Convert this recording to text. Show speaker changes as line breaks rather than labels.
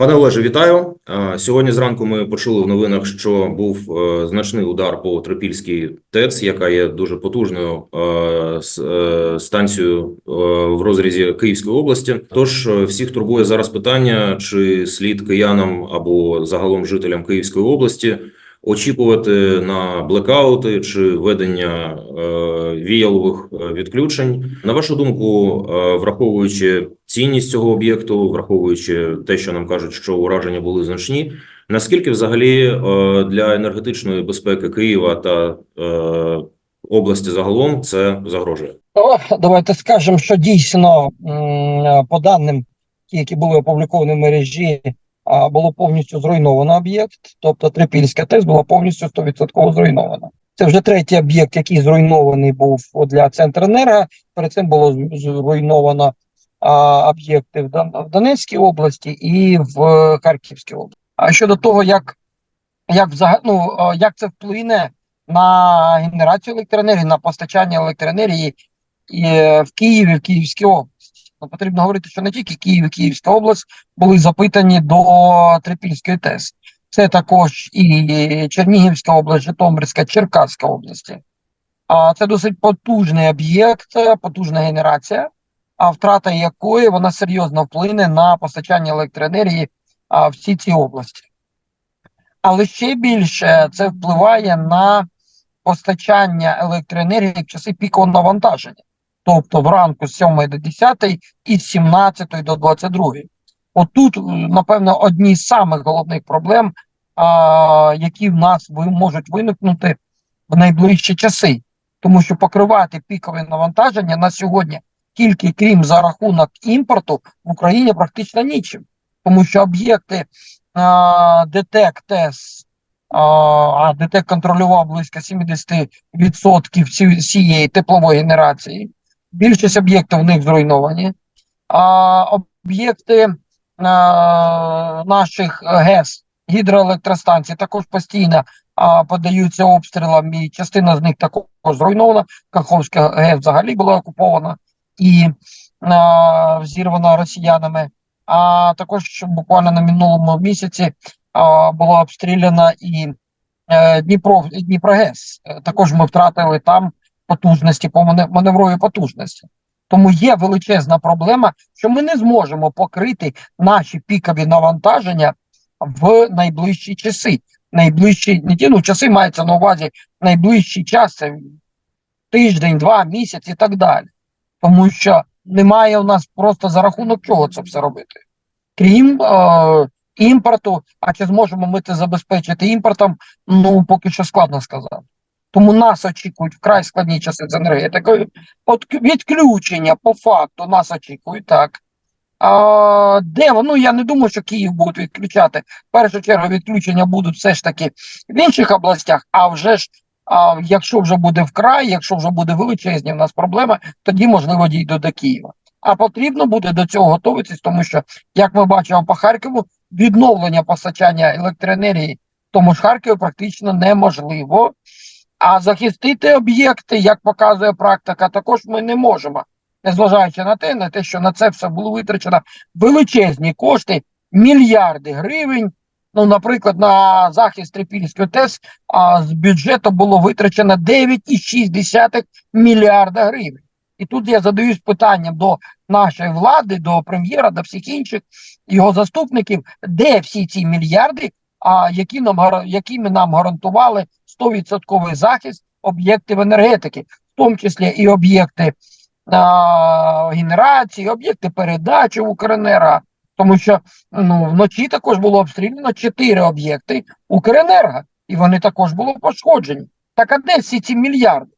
Пане Олеже, вітаю. Сьогодні зранку ми почули в новинах, що був е, значний удар по Трипільській ТЕЦ, яка є дуже потужною е, е, станцією в розрізі Київської області. Тож всіх турбує зараз питання, чи слід киянам або загалом жителям Київської області очікувати на блекаути чи введення е, віялових е, відключень. На вашу думку, е, враховуючи цінність цього об'єкту, враховуючи те, що нам кажуть, що ураження були значні, наскільки взагалі для енергетичної безпеки Києва та області загалом це загрожує?
Давайте скажемо, що дійсно, по даним, які були опубліковані в мережі, було повністю зруйновано об'єкт. Тобто Трипільська ТЕС була повністю 100% зруйнована. Це вже третій об'єкт, який зруйнований був для Центренерго. Перед цим було зруйновано об'єкти в Донецькій області і в Харківській області. А щодо того, як, як, взага- ну, е, як це вплине на генерацію електроенергії, на постачання електроенергії і е, в Києві, в Київській області. Ну, потрібно говорити, що не тільки Київ і Київська область були запитані до Трипільської ТЕС. Це також і Чернігівська область, Житомирська, Черкаська області. А це досить потужний об'єкт, потужна генерація, а втрата якої вона серйозно вплине на постачання електроенергії в всі ці області. Але ще більше це впливає на постачання електроенергії в часи пікового навантаження, тобто вранку з 7 до 10 і з 17 до 22. Отут, е, напевно, одні з самих головних проблем, а, які в нас можуть виникнути в найближчі часи, тому що покривати пікове навантаження на сьогодні тільки крім за рахунок імпорту в Україні практично нічим, тому що об'єкти ДТЕК а, ДТЕК контролював близько 70% ці- всієї теплової генерації. Більшість об'єктів в них зруйновані. А об'єкти наших ГЕС, гідроелектростанцій також постійно а, подаються обстрілам, і частина з них також зруйнована. Каховська ГЕС взагалі була окупована і а, зірвана росіянами. А також буквально на минулому місяці а, була обстріляна і е, Дніпро, Дніпрогес. Е, Також ми втратили там потужності по мане- маневровій потужності. Тому є величезна проблема, що ми не зможемо покрити наші пікові навантаження в найближчі часи. Найближчі ну часи мається на увазі найближчий час, тиждень, два, місяць і так далі. Тому що немає у нас просто за рахунок чого це все робити. Крім е, імпорту, а чи зможемо ми це забезпечити імпортом, ну поки що складно сказати. Тому нас очікують вкрай складні часи з енергетикою. От відключення по факту нас очікують так. А, де? Ну я не думаю, що Київ будуть відключати. В першу чергу відключення будуть все ж таки в інших областях, а вже ж. А якщо вже буде вкрай, якщо вже буде величезні в нас проблеми, тоді можливо дійде до Києва. А потрібно буде до цього готуватись, тому що, як ми бачимо по Харкову, відновлення постачання електроенергії тому ж Харкові практично неможливо. А захистити об'єкти, як показує практика, також ми не можемо, незважаючи на те, на те, що на це все було витрачено величезні кошти, мільярди гривень. Ну, наприклад, на захист Трипільської ТЕС а, з бюджету було витрачено 9,6 мільярда гривень. І тут я задаюсь питанням до нашої влади, до прем'єра, до всіх інших його заступників, де всі ці мільярди, а які нам якими нам гарантували 100% захист об'єктів енергетики, в тому числі і об'єкти а, генерації, об'єкти передачі в. Тому що ну, вночі також було обстріляно 4 об'єкти Укренерго, і вони також були пошкоджені. Так а де всі ці мільярди?